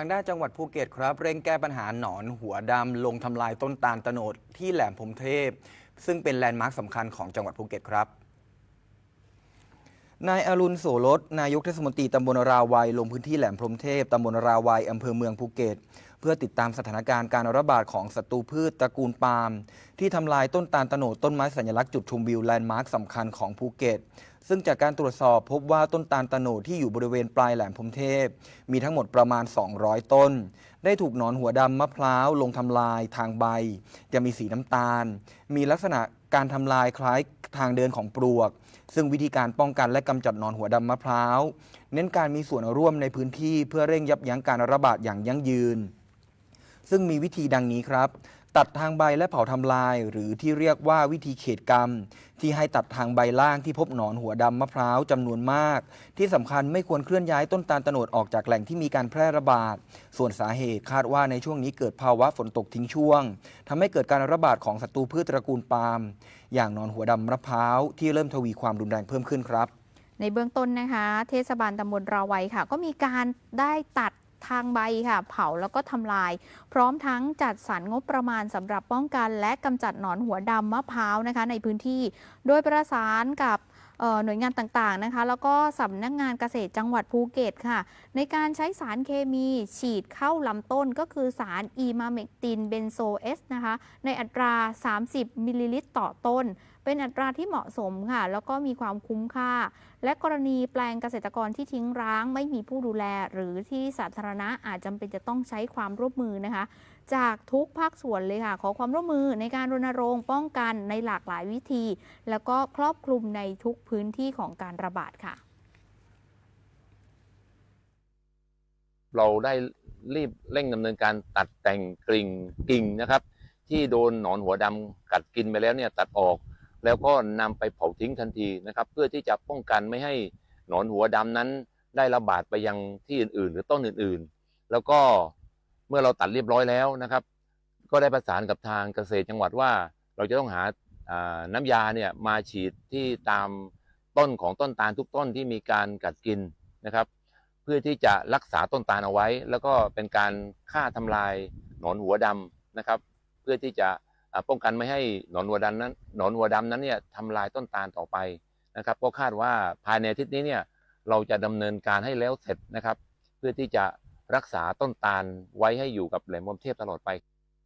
ทางด้านจังหวัดภูเก็ตครับ เร่งแก้ปัญหาหนอนหัวดำลงทำลายต้นตาลตโนดที่แหลมพรหมเทพ ซึ่งเป็นแลนด์มาร์คสำคัญของจังหวัดภูเก็ตครับนายอรุณโสรสนายกเทศมนตรีตำบลราวัยลงพื้นที่แหลมพรหมเทพตำบลราวัยอำเภอเมืองภูเก็ต เพื่อติดตามสถานการณ์การระบาดของศัตรูพืชตระกูลปาล์มที่ทำลายต้นตาลตโนดต้นไม้สัญลักษณ์จุดชมวิวแลนด์มาร์คสำคัญของภูเก็ต ซึ่งจากการตรวจสอบพบว่าต้นตาลตโนดที่อยู่บริเวณปลายแหลมพรมเทพ มีทั้งหมดประมาณ 200 ต้น ได้ถูกหนอนหัวดำมะพร้าวลงทำลายทางใบ จะมีสีน้ำตาล มีลักษณะการทำลายคล้ายทางเดินของปลวก ซึ่งวิธีการป้องกันและกำจัดนอนหัวดำมะพร้าว เน้นการมีส่วนร่วมในพื้นที่เพื่อเร่งยับยั้งการระบาดอย่างยั่งยืน ซึ่งมีวิธีดังนี้ครับ ตัดทางใบและเผาทำลาย หรือที่เรียกว่าวิธีเขตกรรม ที่ให้ตัดทางใบล่างที่พบหนอนหัวดำมะพร้าวจำนวนมาก ที่สำคัญไม่ควรเคลื่อนย้ายต้นตาลตโนดออกจากแหล่งที่มีการแพร่ระบาด ส่วนสาเหตุคาดว่าในช่วงนี้เกิดภาวะฝนตกทิ้งช่วงทำให้เกิดการระบาดของศัตรูพืชตระกูลปาล์มอย่างหนอนหัวดำมะพร้าวที่เริ่มทวีความรุนแรงเพิ่มขึ้นครับในเบื้องต้นนะคะ เทศบาลตำบลราวัยค่ะ ก็มีการได้ตัด ทางใบค่ะเผาแล้วก็ทำลาย พร้อมทั้งจัดสรรงบประมาณสำหรับป้องกัน และกำจัดหนอนหัวดำมะพร้าวนะคะในพื้นที่ โดยประสานกับหน่วยงานต่างๆนะคะ แล้วก็สำนักงานเกษตรจังหวัดภูเก็ตค่ะ ในการใช้สารเคมีฉีดเข้าลำต้นก็คือสารอีมาเมกตินเบนโซเอสนะคะ ในอัตรา 30 มิลลิลิตรต่อต้น เป็นอัตราที่เหมาะสมค่ะ แล้วก็มีความคุ้มค่า และกรณีแปลงเกษตรกรที่ทิ้งร้าง ไม่มีผู้ดูแล หรือที่สาธารณะอาจจำเป็นจะต้องใช้ความร่วมมือนะคะ จากทุกภาคส่วนเลยค่ะ ขอความร่วมมือในการรณรงค์ป้องกันในหลากหลายวิธี แล้วก็ครอบคลุมในทุกพื้นที่ของการระบาดค่ะ เราได้รีบเร่งดำเนินการตัดแต่งกลิ่งกิ่งนะครับ ที่โดนหนอนหัวดำกัดกินไปแล้วเนี่ยตัดออก แล้วก็นำไปเผาทิ้งทันทีนะครับ เพื่อที่จะป้องกันไม่ให้หนอนหัวดำนั้น ได้ระบาดไปยังที่อื่น ๆ หรือต้นอื่นๆ แล้วก็เมื่อเราตัดเรียบร้อยแล้วนะครับ ก็ได้ประสานกับทางเกษตรจังหวัดว่า เราจะต้องหาน้ำยาเนี่ยมาฉีดที่ตามต้นของต้นตาลทุกต้นที่มีการกัดกินนะครับ เพื่อที่จะรักษาต้นตาลเอาไว้ แล้วก็เป็นการฆ่าทำลายหนอนหัวดำนะครับ เพื่อที่จะ ป้องกันไม่ให้หนอนวัวดำนั้นหนอนวัวดำนั้นเนี่ยทำลายต้นตาลต่อไปนะครับ ก็คาดว่าภายในอาทิตย์นี้เนี่ยเราจะดำเนินการให้แล้วเสร็จนะครับ เพื่อที่จะรักษาต้นตาลไว้ให้อยู่กับแหลมพรหมเทพตลอดไป